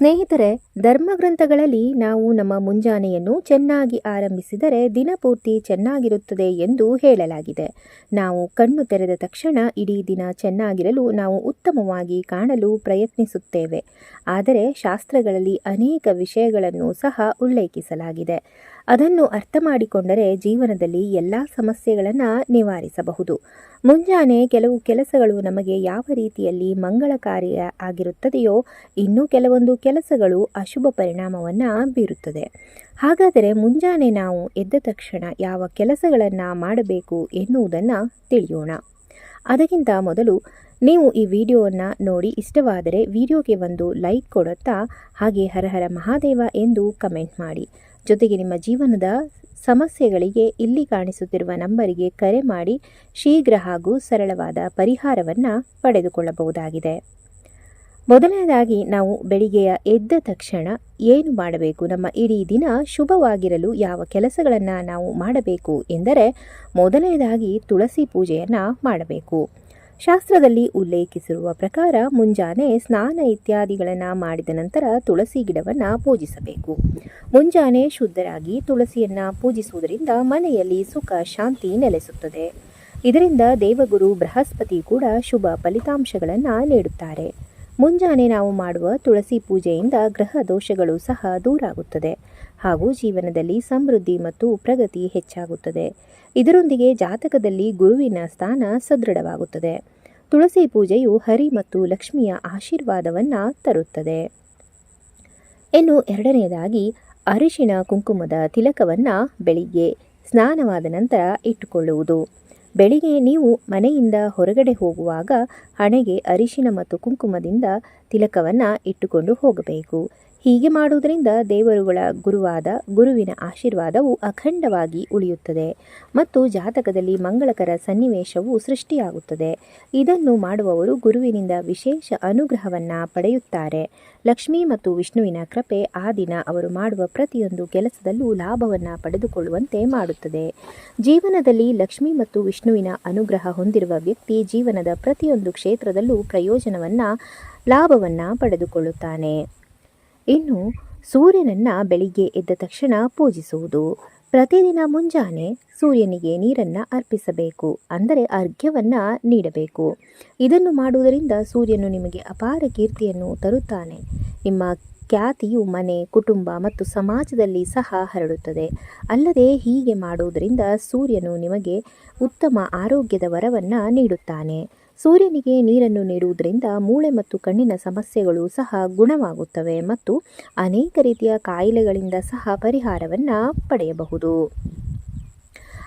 ಸ್ನೇಹಿತರೆ, ಧರ್ಮಗ್ರಂಥಗಳಲ್ಲಿ ನಾವು ನಮ್ಮ ಮುಂಜಾನೆಯನ್ನು ಚೆನ್ನಾಗಿ ಆರಂಭಿಸಿದರೆ ದಿನಪೂರ್ತಿ ಚೆನ್ನಾಗಿರುತ್ತದೆ ಎಂದು ಹೇಳಲಾಗಿದೆ. ನಾವು ಕಣ್ಣು ತೆರೆದ ತಕ್ಷಣ ಇಡೀ ದಿನ ಚೆನ್ನಾಗಿರಲು ನಾವು ಉತ್ತಮವಾಗಿ ಕಾಣಲು ಪ್ರಯತ್ನಿಸುತ್ತೇವೆ. ಆದರೆ ಶಾಸ್ತ್ರಗಳಲ್ಲಿ ಅನೇಕ ವಿಷಯಗಳನ್ನು ಸಹ ಉಲ್ಲೇಖಿಸಲಾಗಿದೆ. ಅದನ್ನು ಅರ್ಥ ಮಾಡಿಕೊಂಡರೆ ಜೀವನದಲ್ಲಿ ಎಲ್ಲ ಸಮಸ್ಯೆಗಳನ್ನು ನಿವಾರಿಸಬಹುದು. ಮುಂಜಾನೆ ಕೆಲವು ಕೆಲಸಗಳು ನಮಗೆ ಯಾವ ರೀತಿಯಲ್ಲಿ ಮಂಗಳಕಾರಿಯ ಆಗಿರುತ್ತದೆಯೋ, ಇನ್ನು ಕೆಲವೊಂದು ಕೆಲಸಗಳು ಅಶುಭ ಪರಿಣಾಮವನ್ನು ಬೀರುತ್ತದೆ. ಹಾಗಾದರೆ ಮುಂಜಾನೆ ನಾವು ಎದ್ದ ತಕ್ಷಣ ಯಾವ ಕೆಲಸಗಳನ್ನು ಮಾಡಬೇಕು ಎನ್ನುವುದನ್ನು ತಿಳಿಯೋಣ. ಅದಕ್ಕಿಂತ ಮೊದಲು ನೀವು ಈ ವಿಡಿಯೋವನ್ನು ನೋಡಿ ಇಷ್ಟವಾದರೆ ವಿಡಿಯೋಗೆ ಒಂದು ಲೈಕ್ ಕೊಡುತ್ತಾ ಹಾಗೆ ಹರಹರ ಮಹಾದೇವ ಎಂದು ಕಮೆಂಟ್ ಮಾಡಿ. ಜೊತೆಗೆ ನಿಮ್ಮ ಜೀವನದ ಸಮಸ್ಯೆಗಳಿಗೆ ಇಲ್ಲಿ ಕಾಣಿಸುತ್ತಿರುವ ನಂಬರಿಗೆ ಕರೆ ಮಾಡಿ ಶೀಘ್ರ ಹಾಗೂ ಸರಳವಾದ ಪರಿಹಾರವನ್ನು ಪಡೆದುಕೊಳ್ಳಬಹುದಾಗಿದೆ. ಮೊದಲನೇದಾಗಿ ನಾವು ಬೆಳಿಗ್ಗೆಯ ಎದ್ದ ತಕ್ಷಣ ಏನು ಮಾಡಬೇಕು? ನಮ್ಮ ಇಡೀ ದಿನ ಶುಭವಾಗಿರಲು ಯಾವ ಕೆಲಸಗಳನ್ನು ನಾವು ಮಾಡಬೇಕು ಎಂದರೆ ಮೊದಲನೇದಾಗಿ ತುಳಸಿ ಪೂಜೆಯನ್ನು ಮಾಡಬೇಕು. ಶಾಸ್ತ್ರದಲ್ಲಿ ಉಲ್ಲೇಖಿಸಿರುವ ಪ್ರಕಾರ ಮುಂಜಾನೆ ಸ್ನಾನ ಇತ್ಯಾದಿಗಳನ್ನು ಮಾಡಿದ ನಂತರ ತುಳಸಿ ಗಿಡವನ್ನು ಪೂಜಿಸಬೇಕು. ಮುಂಜಾನೆ ಶುದ್ಧರಾಗಿ ತುಳಸಿಯನ್ನು ಪೂಜಿಸುವುದರಿಂದ ಮನೆಯಲ್ಲಿ ಸುಖ, ಶಾಂತಿ ನೆಲೆಸುತ್ತದೆ. ಇದರಿಂದ ದೇವಗುರು ಬೃಹಸ್ಪತಿ ಕೂಡ ಶುಭ ಫಲಿತಾಂಶಗಳನ್ನು ನೀಡುತ್ತಾರೆ. ಮುಂಜಾನೆ ನಾವು ಮಾಡುವ ತುಳಸಿ ಪೂಜೆಯಿಂದ ಗ್ರಹ ದೋಷಗಳು ಸಹ ದೂರಾಗುತ್ತದೆ. ಹಾಗೂ ಜೀವನದಲ್ಲಿ ಸಮೃದ್ಧಿ ಮತ್ತು ಪ್ರಗತಿ ಹೆಚ್ಚಾಗುತ್ತದೆ. ಇದರೊಂದಿಗೆ ಜಾತಕದಲ್ಲಿ ಗುರುವಿನ ಸ್ಥಾನ ಸದೃಢವಾಗುತ್ತದೆ. ತುಳಸಿ ಪೂಜೆಯು ಹರಿ ಮತ್ತು ಲಕ್ಷ್ಮಿಯ ಆಶೀರ್ವಾದವನ್ನು ತರುತ್ತದೆ. ಇನ್ನು ಎರಡನೆಯದಾಗಿ ಅರಿಶಿನ ಕುಂಕುಮದ ತಿಲಕವನ್ನು ಬೆಳಿಗ್ಗೆ ಸ್ನಾನವಾದ ನಂತರ ಇಟ್ಟುಕೊಳ್ಳುವುದು. ಬೆಳಿಗ್ಗೆ ನೀವು ಮನೆಯಿಂದ ಹೊರಗಡೆ ಹೋಗುವಾಗ ಹಣೆಗೆ ಅರಿಶಿನ ಮತ್ತು ಕುಂಕುಮದಿಂದ ತಿಲಕವನ್ನು ಇಟ್ಟುಕೊಂಡು ಹೋಗಬೇಕು. ಹೀಗೆ ಮಾಡುವುದರಿಂದ ದೇವರುಗಳ ಗುರುವಾದ ಗುರುವಿನ ಆಶೀರ್ವಾದವು ಅಖಂಡವಾಗಿ ಉಳಿಯುತ್ತದೆ ಮತ್ತು ಜಾತಕದಲ್ಲಿ ಮಂಗಳಕರ ಸನ್ನಿವೇಶವು ಸೃಷ್ಟಿಯಾಗುತ್ತದೆ. ಇದನ್ನು ಮಾಡುವವರು ಗುರುವಿನಿಂದ ವಿಶೇಷ ಅನುಗ್ರಹವನ್ನು ಪಡೆಯುತ್ತಾರೆ. ಲಕ್ಷ್ಮಿ ಮತ್ತು ವಿಷ್ಣುವಿನ ಕೃಪೆ ಆ ದಿನ ಅವರು ಮಾಡುವ ಪ್ರತಿಯೊಂದು ಕೆಲಸದಲ್ಲೂ ಲಾಭವನ್ನು ಪಡೆದುಕೊಳ್ಳುವಂತೆ ಮಾಡುತ್ತದೆ. ಜೀವನದಲ್ಲಿ ಲಕ್ಷ್ಮಿ ಮತ್ತು ವಿಷ್ಣುವಿನ ಅನುಗ್ರಹ ಹೊಂದಿರುವ ವ್ಯಕ್ತಿ ಜೀವನದ ಪ್ರತಿಯೊಂದು ಕ್ಷೇತ್ರದಲ್ಲೂ ಪ್ರಯೋಜನವನ್ನು, ಲಾಭವನ್ನು ಪಡೆದುಕೊಳ್ಳುತ್ತಾನೆ. ಇನ್ನು ಸೂರ್ಯನನ್ನು ಬೆಳಿಗ್ಗೆ ಎದ್ದ ತಕ್ಷಣ ಪೂಜಿಸುವುದು. ಪ್ರತಿದಿನ ಮುಂಜಾನೆ ಸೂರ್ಯನಿಗೆ ನೀರನ್ನು ಅರ್ಪಿಸಬೇಕು, ಅಂದರೆ ಅರ್ಘ್ಯವನ್ನು ನೀಡಬೇಕು. ಇದನ್ನು ಮಾಡುವುದರಿಂದ ಸೂರ್ಯನು ನಿಮಗೆ ಅಪಾರ ಕೀರ್ತಿಯನ್ನು ತರುತ್ತಾನೆ. ನಿಮ್ಮ ಖ್ಯಾತಿಯು ಮನೆ, ಕುಟುಂಬ ಮತ್ತು ಸಮಾಜದಲ್ಲಿ ಸಹ ಹರಡುತ್ತದೆ. ಅಲ್ಲದೆ ಹೀಗೆ ಮಾಡುವುದರಿಂದ ಸೂರ್ಯನು ನಿಮಗೆ ಉತ್ತಮ ಆರೋಗ್ಯದ ವರವನ್ನು ನೀಡುತ್ತಾನೆ. ಸೂರ್ಯನಿಗೆ ನೀರನ್ನು ನೀಡುವುದರಿಂದ ಮೂಳೆ ಮತ್ತು ಕಣ್ಣಿನ ಸಮಸ್ಯೆಗಳು ಸಹ ಗುಣವಾಗುತ್ತವೆ ಮತ್ತು ಅನೇಕ ರೀತಿಯ ಕಾಯಿಲೆಗಳಿಂದ ಸಹ ಪರಿಹಾರವನ್ನು ಪಡೆಯಬಹುದು.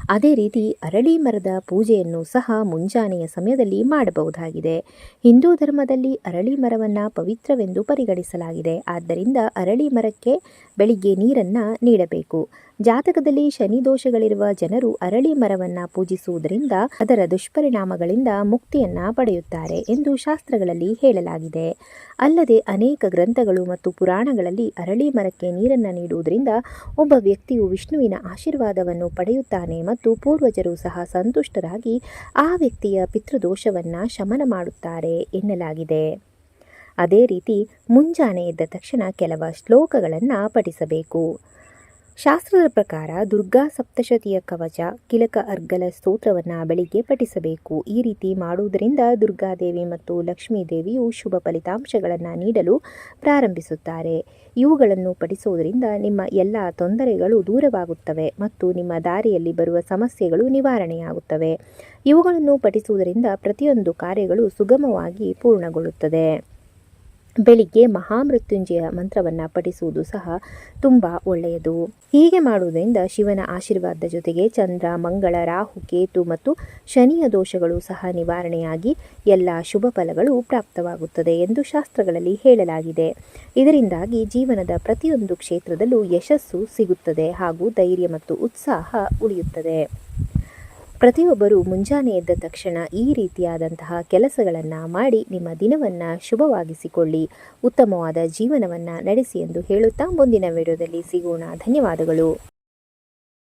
ಅದೇ ರೀತಿ ಅರಳಿ ಮರದ ಪೂಜೆಯನ್ನು ಸಹ ಮುಂಜಾನೆಯ ಸಮಯದಲ್ಲಿ ಮಾಡಬಹುದಾಗಿದೆ. ಹಿಂದೂ ಧರ್ಮದಲ್ಲಿ ಅರಳಿ ಮರವನ್ನು ಪವಿತ್ರವೆಂದು ಪರಿಗಣಿಸಲಾಗಿದೆ. ಆದ್ದರಿಂದ ಅರಳಿ ಮರಕ್ಕೆ ಬೆಳಿಗ್ಗೆ ನೀರನ್ನು ನೀಡಬೇಕು. ಜಾತಕದಲ್ಲಿ ಶನಿ ದೋಷಗಳಿರುವ ಜನರು ಅರಳಿ ಮರವನ್ನು ಪೂಜಿಸುವುದರಿಂದ ಅದರ ದುಷ್ಪರಿಣಾಮಗಳಿಂದ ಮುಕ್ತಿಯನ್ನ ಪಡೆಯುತ್ತಾರೆ ಎಂದು ಶಾಸ್ತ್ರಗಳಲ್ಲಿ ಹೇಳಲಾಗಿದೆ. ಅಲ್ಲದೆ ಅನೇಕ ಗ್ರಂಥಗಳು ಮತ್ತು ಪುರಾಣಗಳಲ್ಲಿ ಅರಳಿ ಮರಕ್ಕೆ ನೀರನ್ನು ನೀಡುವುದರಿಂದ ಒಬ್ಬ ವ್ಯಕ್ತಿಯು ವಿಷ್ಣುವಿನ ಆಶೀರ್ವಾದವನ್ನು ಪಡೆಯುತ್ತಾನೆ ಮತ್ತು ಪೂರ್ವಜರು ಸಹ ಸಂತುಷ್ಟರಾಗಿ ಆ ವ್ಯಕ್ತಿಯ ಪಿತೃದೋಷವನ್ನು ಶಮನ ಮಾಡುತ್ತಾರೆ ಎನ್ನಲಾಗಿದೆ. ಅದೇ ರೀತಿ ಮುಂಜಾನೆ ಎದ್ದ ತಕ್ಷಣ ಕೆಲವ ಶ್ಲೋಕಗಳನ್ನು ಪಠಿಸಬೇಕು. ಶಾಸ್ತ್ರದ ಪ್ರಕಾರ ದುರ್ಗಾ ಸಪ್ತಶತಿಯ ಕವಚ ಕಿಲಕ ಅರ್ಗಲ ಸ್ತೋತ್ರವನ್ನು ಬೆಳಿಗ್ಗೆ ಪಠಿಸಬೇಕು. ಈ ರೀತಿ ಮಾಡುವುದರಿಂದ ದುರ್ಗಾದೇವಿ ಮತ್ತು ಲಕ್ಷ್ಮೀ ದೇವಿಯು ಶುಭ ಫಲಿತಾಂಶಗಳನ್ನು ನೀಡಲು ಪ್ರಾರಂಭಿಸುತ್ತಾರೆ. ಇವುಗಳನ್ನು ಪಠಿಸುವುದರಿಂದ ನಿಮ್ಮ ಎಲ್ಲ ತೊಂದರೆಗಳು ದೂರವಾಗುತ್ತವೆ ಮತ್ತು ನಿಮ್ಮ ದಾರಿಯಲ್ಲಿ ಬರುವ ಸಮಸ್ಯೆಗಳು ನಿವಾರಣೆಯಾಗುತ್ತವೆ. ಇವುಗಳನ್ನು ಪಠಿಸುವುದರಿಂದ ಪ್ರತಿಯೊಂದು ಕಾರ್ಯಗಳು ಸುಗಮವಾಗಿ ಪೂರ್ಣಗೊಳ್ಳುತ್ತದೆ. ಬೆಳಿಗ್ಗೆ ಮಹಾಮೃತ್ಯುಂಜಯ ಮಂತ್ರವನ್ನು ಪಠಿಸುವುದು ಸಹ ತುಂಬ ಒಳ್ಳೆಯದು. ಹೀಗೆ ಮಾಡುವುದರಿಂದ ಶಿವನ ಆಶೀರ್ವಾದದ ಜೊತೆಗೆ ಚಂದ್ರ, ಮಂಗಳ, ರಾಹು, ಕೇತು ಮತ್ತು ಶನಿಯ ದೋಷಗಳು ಸಹ ನಿವಾರಣೆಯಾಗಿ ಎಲ್ಲ ಶುಭ ಫಲಗಳು ಪ್ರಾಪ್ತವಾಗುತ್ತದೆ ಎಂದು ಶಾಸ್ತ್ರಗಳಲ್ಲಿ ಹೇಳಲಾಗಿದೆ. ಇದರಿಂದಾಗಿ ಜೀವನದ ಪ್ರತಿಯೊಂದು ಕ್ಷೇತ್ರದಲ್ಲೂ ಯಶಸ್ಸು ಸಿಗುತ್ತದೆ ಹಾಗೂ ಧೈರ್ಯ ಮತ್ತು ಉತ್ಸಾಹ ಉಳಿಯುತ್ತದೆ. ಪ್ರತಿಯೊಬ್ಬರು ಮುಂಜಾನೆ ಎದ್ದ ತಕ್ಷಣ ಈ ರೀತಿಯಾದಂತಹ ಕೆಲಸಗಳನ್ನು ಮಾಡಿ ನಿಮ್ಮ ದಿನವನ್ನು ಶುಭವಾಗಿಸಿಕೊಳ್ಳಿ, ಉತ್ತಮವಾದ ಜೀವನವನ್ನು ನಡೆಸಿ ಎಂದು ಹೇಳುತ್ತಾ ಮುಂದಿನ ವಿಡಿಯೋದಲ್ಲಿ ಸಿಗೋಣ. ಧನ್ಯವಾದಗಳು.